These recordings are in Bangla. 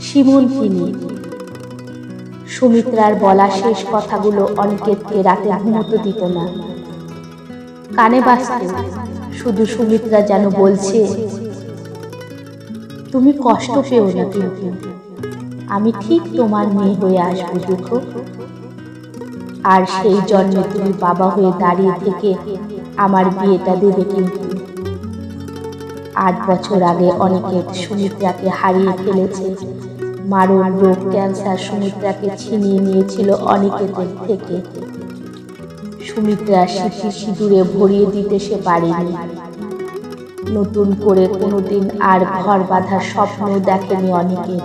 শিমুল তিনি। সুমিত্রার বলা শেষ কথাগুলো অনিকেতকে রাতে ঘুমোতে দিত না। কানে বাজত শুধু সুমিত্রা যেন বলছে, তুমি কষ্ট পেও না কিন্তু। আমি ঠিক তোমার মেয়ে হয়ে আসব, দেখো। আর সেই জন্মে তুমি বাবা হয়ে দাঁড়িয়ে থেকে আমার বিয়েটা দেবে কিন্তু। আট বছর আগে অনেকে সুমিত্রাকে হারিয়ে ফেলেছে। মারণ রোগ, ক্যান্সার সুমিত্রাকে ছিনিয়ে নিয়েছিল অনিকেতের থেকে। সুমিত্রা সিঁথি সিঁদুরে ভরিয়ে দিতে সে পারেনি। নতুন করে কোনোদিন আর ঘর বাঁধার স্বপ্ন দেখেনি অনেকে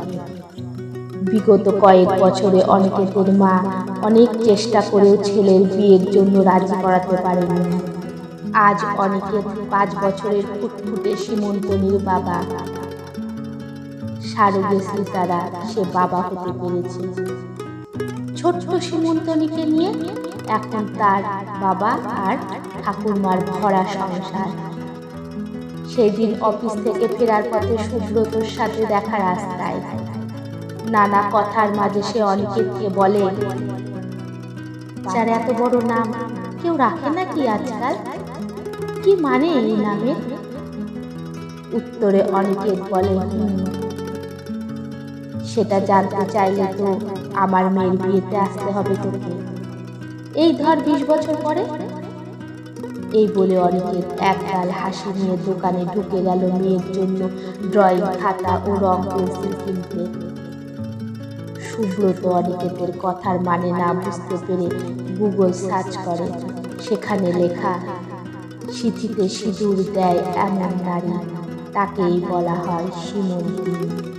বিগত কয়েক বছরে অনিকেতের মা অনেক চেষ্টা করেও ছেলের বিয়ের জন্য রাজি করাতে পারেনি আজ অনিকেত পাঁচ বছরের ফুটফুটে সীমন্তনীর বাবা। সারোগেসি তারা সে বাবা হতে পেরেছে। ছোট্ট সীমন্তনীকে নিয়ে এখন তার বাবা আর ঠাকুরমার ভরা সংসার। সেদিন অফিস থেকে ফেরার পথে সুব্রতর সাথে দেখা রাস্তায়। নানা কথার মাঝে সে অনিকেতকে বলে, যার এত বড় নাম কেউ রাখে নাকি আজকাল? কি মানে এই নামের উত্তরে অনিকেত বলে সেটা জানতে চাইলে তো আমার মেয়ের বিয়েতে আসতে হবে তোকে। এই ধর বিশ বছর পরে। এই বলে অনিকেত একগাল হাসি নিয়ে দোকানে ঢুকে গেল মেয়ের জন্য ড্রয়িং খাতা ও রং পেন্সিল কিনতে। সুব্রত অনিকেতের কথার মানে না বুঝতে পেরে গুগল সার্চ করে। সেখানে লেখা সিথিতে সিঁদুর দেয় এমন নারী তাকেই বলা হয় শিমুল